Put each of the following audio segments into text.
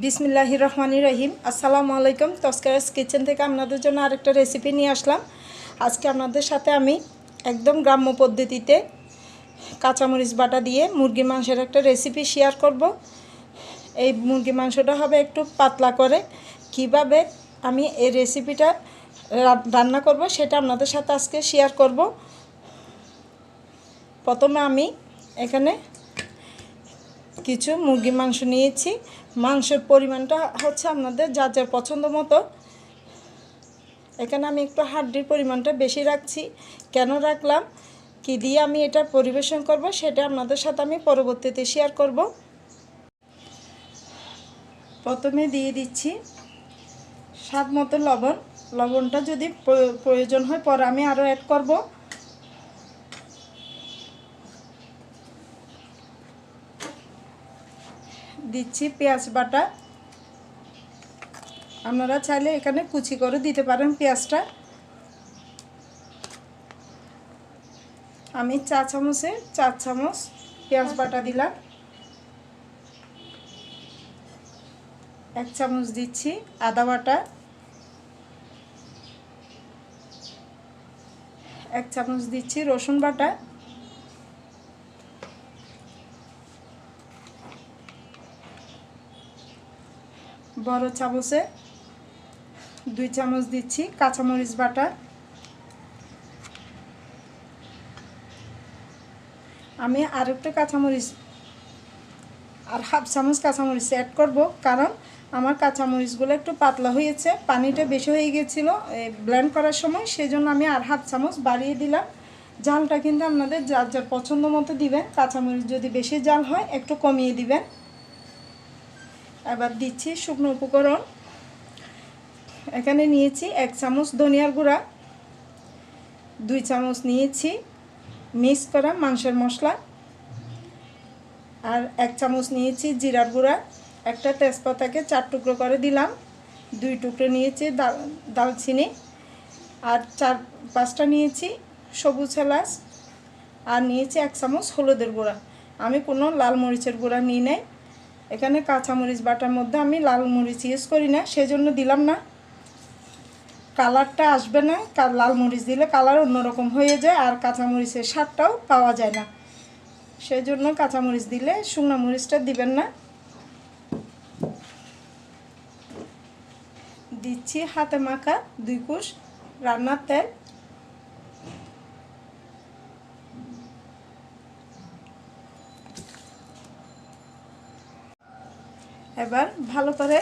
বিসমিল্লাহির রহমানি রহিম। আসসালামু আলাইকুম। তস্কারাস কিচেন থেকে আপনাদের জন্য আরেকটা রেসিপি নিয়ে আসলাম। আজকে আপনাদের সাথে আমি একদম গ্রাম্য পদ্ধতিতে কাঁচামরিচ বাটা দিয়ে মুরগি মাংসের একটা রেসিপি শেয়ার করব। এই মুরগি মাংসটা হবে একটু পাতলা করে। কীভাবে আমি এই রেসিপিটা রান্না করব সেটা আপনাদের সাথে আজকে শেয়ার করব। প্রথমে আমি এখানে কিছু মুরগি মাংস নিয়েছি। মাংসের পরিমাণটা হচ্ছে আপনাদের যার যার পছন্দ মতো। এখানে আমি একটু হাড্ডির পরিমাণটা বেশি রাখছি। কেন রাখলাম? কি দিয়ে আমি এটা পরিবেশন করব সেটা আপনাদের সাথে আমি পরবর্তীতে শেয়ার করব। প্রথমে দিয়ে দিচ্ছি স্বাদ মতো লবণ। লবণটা যদি প্রয়োজন হয় পরে আমি আরও অ্যাড করব। দিচ্ছি পেঁয়াজ বাটা। আপনারা চাইলে এখানে কুচি করে দিতে পারেন পেঁয়াজটা। আমি চা চামচে চার চামচ পেঁয়াজ বাটা দিলাম। এক চামচ দিচ্ছি আদা বাটা। এক চামচ দিচ্ছি রসুন বাটা। বড় চামচে দুই চামচ দিচ্ছি কাঁচামরিচ বাটা। আমি আর একটু কাঁচামরিচ আর হাফ চামচ কাঁচামরিচ অ্যাড করব, কারণ আমার কাঁচামরিচগুলো একটু পাতলা হয়েছে, পানিটা বেশি হয়ে গেছিল ব্লেন্ড করার সময় সেই জন্য আমি আর হাফ চামচ বাড়িয়ে দিলাম। জালটা কিন্তু আপনাদের যার যার পছন্দ মতো দিবেন, কাঁচামরিচ যদি বেশি জাল হয়, একটু কমিয়ে দিবেন। এবার দিচ্ছি শুকনো উপকরণ। এখানে নিয়েছি এক চামচ ধনিয়ার গুঁড়া, দুই চামচ নিয়েছি মিক্স করা মাংসের মশলা আর এক চামচ নিয়েছি জিরার গুঁড়া। একটা তেজপাতাকে চার টুকরো করে দিলাম, দুই টুকরো নিয়েছি দাল, দালচিনি আর চার, পাঁচটা নিয়েছি সবুজ এলাচ আর নিয়েছি এক চামচ হলুদের গুঁড়া। আমি কোনো লাল মরিচের গুঁড়া নিই নাই। এখানে কাঁচামরিচ বাটার মধ্যে আমি লাল মরিচ ইউজ করি না, সেজন্য দিলাম না। কালারটা আসবে না লাল মরিচ দিলে কালার অন্যরকম হয়ে যায় আর কাঁচামরিচের স্বাদটাও পাওয়া যায় না। সেই জন্য কাঁচামরিচ দিলে শুকনো মরিচটা দিবেন না। দিচ্ছি হাতে মাখা দুই কুশ রান্নার তেল। এবার ভালো করে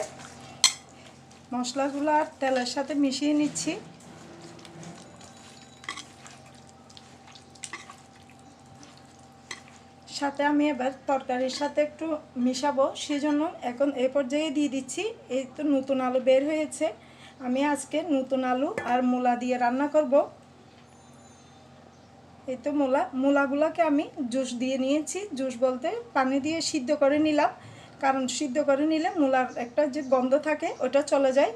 মশলাগুলো আর তেলের সাথে মিশিয়ে নিচ্ছি। সাথে আমি এবার তরকারির সাথে একটু মিশাবো, সেজন্য এখন এ পর্যায়ে দিয়ে দিচ্ছি। এই তো নতুন আলু বের হয়েছে। আমি আজকে নতুন আলু আর মূলা দিয়ে রান্না করব। এই তো মূলা, মূলাগুলোকে আমি জুস দিয়ে নিয়েছি। জুস বলতে পানি দিয়ে সিদ্ধ করে নিলাম। কারণ সিদ্ধ করে নিলে মূলার একটা যে গন্ধ থাকে, ওটা চলে যায়।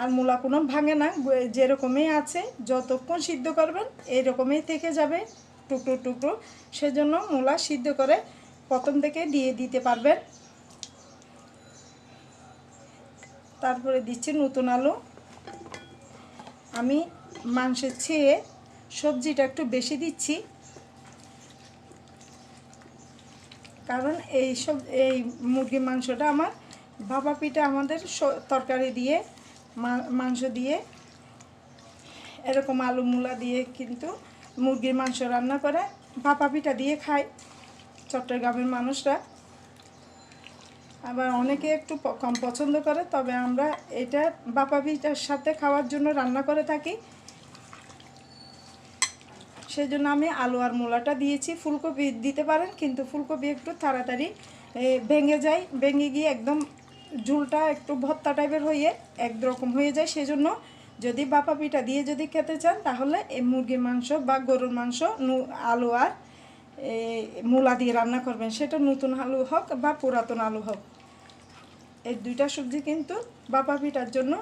আর মূলা কোনো ভাঙে না যেরকমই আছে, যতক্ষণ সিদ্ধ করবেন এইরকমই থেকে যাবে, টুকরো টুকরো। সেজন্য মূলা সিদ্ধ করে প্রথম থেকে দিয়ে দিতে পারবেন। তারপরে দিচ্ছি নতুন আলু। আমি মাংসের চেয়ে সবজিটা একটু বেশি দিচ্ছি। কারণ এই সব এই মুরগির মাংসটা আমার ভাপা পিঠা আমাদের তরকারি দিয়ে মাংস দিয়ে, এরকম আলু মূলা দিয়ে কিন্তু মুরগির মাংস রান্না করে ভাপা পিঠা দিয়ে খায় চট্টগ্রামের মানুষরা। আবার অনেকে একটু কম পছন্দ করে, তবে আমরা এটা বাপা পিঠার সাথে খাওয়ার জন্য রান্না করে থাকি। সেই জন্য আমি আলু আর মূলাটা দিয়েছি। ফুলকপি দিতে পারেন, কিন্তু ফুলকপি একটু তাড়াতাড়ি ভেঙে যায়। ভেঙে গিয়ে একদম ঝুলটা একটু ভত্তা টাইপের হয়ে একরকম হয়ে যায়। সেজন্য যদি বাপা পিঠা দিয়ে যদি খেতে চান, তাহলে এই মুরগির মাংস বা গরুর মাংস আলু আর মূলা দিয়ে রান্না করবেন। সেটা নতুন আলু হোক বা পুরাতন আলু হোক। এই দুইটা সবজি কিন্তু বাপা পিঠার জন্য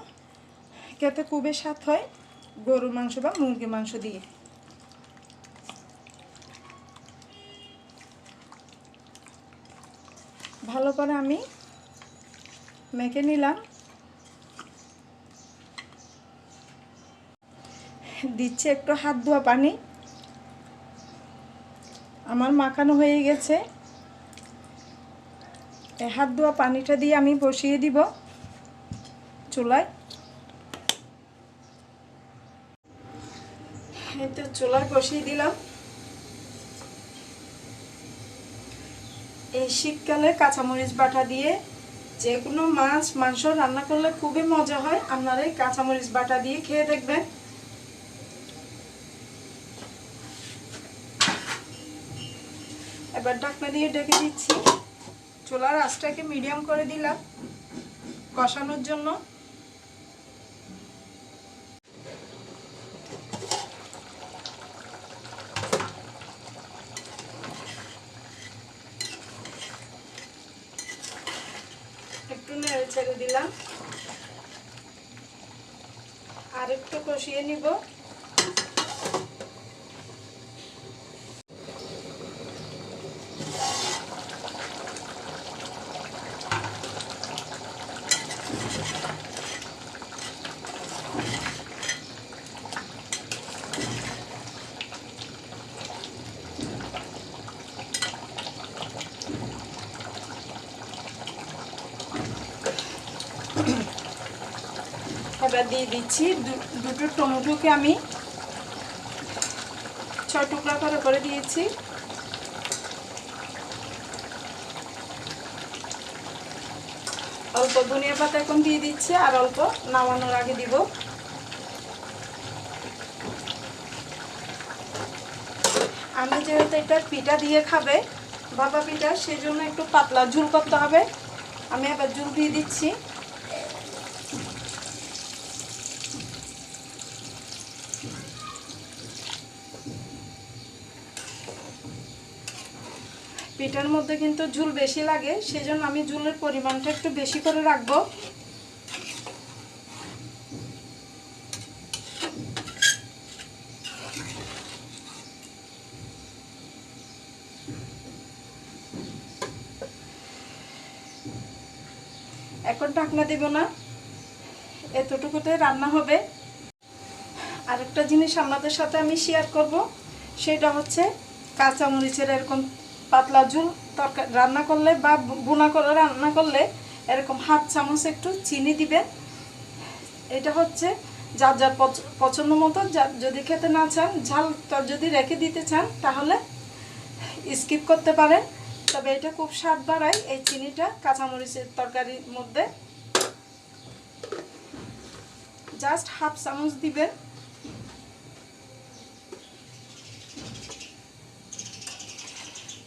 খেতে খুবই স্বাদ হয় গরুর মাংস বা মুরগির মাংস দিয়ে। ভালো করে আমি মেখে নিলাম। দিচ্ছে একটু হাত ধোয়া পানি। আমার মাখানো হয়ে গেছে। হাত ধোয়া পানিটা দিয়ে আমি বসিয়ে দিব চুলায়। এই তো চুলায় বসিয়ে দিলাম। এই শীতকালে কাঁচামরিচ বাটা দিয়ে যে কোনো মাছ, মাংস রান্না করলে খুবই মজা হয়। আপনারা এই কাঁচামরিচ বাটা দিয়ে খেয়ে দেখবেন। এবার ঢাকনা দিয়ে ডেকে দিচ্ছি। চোলার আঁচটাকে মিডিয়াম করে দিলাম কষানোর জন্য একটু ছেড়ে দিলাম। আর একটু কষিয়ে নিব। এবার দিয়ে দিচ্ছি। দুটো টমেটোকে আমি ছয় টুকরা করে করে দিয়েছি। অল্প ধনিয়া পাতা এখন দিয়ে দিচ্ছি আর অল্প নামানোর আগে দিব। আমি যেহেতু এটা পিঠা দিয়ে খাবে, বাবা পিঠা সেই জন্য একটু পাতলা ঝুল করতে হবে। আমি এবার ঝুল দিয়ে দিচ্ছি। পিঠার মধ্যে কিন্তু ঝুল বেশি লাগে, সেজন্য আমি ঝুলের পরিমাণটা একটু বেশি করে রাখব। এখন ঢাকনা দেব না, এতটুকুতে রান্না হবে। আরেকটা জিনিস আপনাদের সাথে আমি শেয়ার করব, সেটা হচ্ছে কাঁচামরিচের এরকম পাতলা ঝুল তরকারি রান্না করলে বা বুনা করে রান্না করলে এরকম হাফ চামচ একটু চিনি দিবেন। এটা হচ্ছে যার যার পছ- পছন্দ মতো যদি খেতে না চান, ঝালটা যদি রেখে দিতে চান, তাহলে স্কিপ করতে পারেন। তবে এটা খুব স্বাদ বাড়ায় এই চিনিটা কাঁচামরিচের তরকারির মধ্যে। জাস্ট হাফ চামচ দিবেন।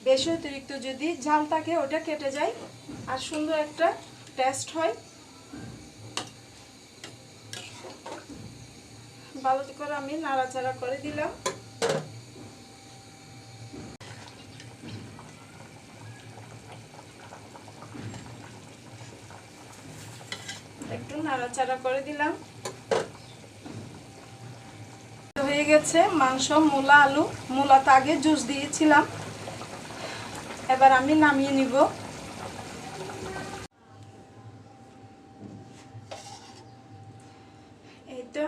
বেশি অতিরিক্ত যদি ঝাল থাকে, ওটা কেটে যায়। আর সুন্দর একটা টেস্ট হয়। ভালো করে আমি নাড়াচাড়া করে দিলাম। একটু নাড়াচাড়া করে দিলাম। হয়ে গেছে মাংস, মূলা, আলু। মূলাতে আগে জুস দিয়েছিলাম। এবার আমি নামিয়ে নিব। এই তো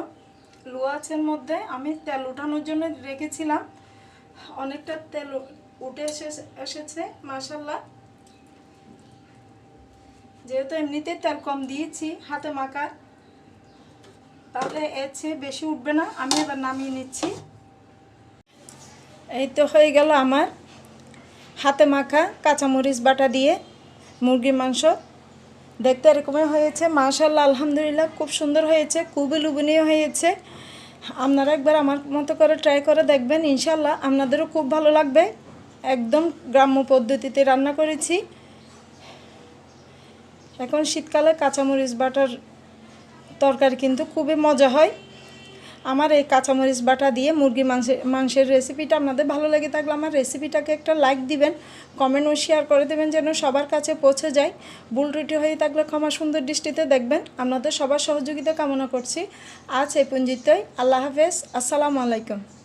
লুয়াছের মধ্যে আমি তেল উঠানোর জন্য রেখেছিলাম। অনেকটা তেল উঠে এসে এসেছে মাসাল্লাহ যেহেতু এমনিতে তেল কম দিয়েছি হাতে মাখার, তাহলে এর চেয়ে বেশি উঠবে না। আমি এবার নামিয়ে নিচ্ছি। এই তো হয়ে গেল আমার হাতে মাখা কাঁচামরিচ বাটা দিয়ে মুরগির মাংস। দেখতে এরকমই হয়েছে। মাশাল্লাহ আলহামদুলিল্লাহ, খুব সুন্দর হয়েছে, খুবই লুবনীয় হয়েছে। আপনারা একবার আমার মতো করে ট্রাই করে দেখবেন ইনশাল্লাহ আপনাদেরও খুব ভালো লাগবে। একদম গ্রাম্য পদ্ধতিতে রান্না করেছি। এখন শীতকালে কাঁচামরিচ বাটার তরকারি কিন্তু খুবই মজা হয়। আমার এই কাঁচামরিচ বাটা দিয়ে মুরগি মাংসের মাংসের রেসিপিটা আপনাদের ভালো লেগে থাকলে আমার রেসিপিটাকে একটা লাইক দিবেন কমেন্ট ও শেয়ার করে দেবেন যেন সবার কাছে পৌঁছে যায়। ভুল ত্রুটি হয়ে থাকলে ক্ষমা সুন্দর দৃষ্টিতে দেখবেন। আপনাদের সবার সহযোগিতা কামনা করছি। আজ এই পুঞ্জিতই আল্লাহ হাফেজ। আসসালামু আলাইকুম।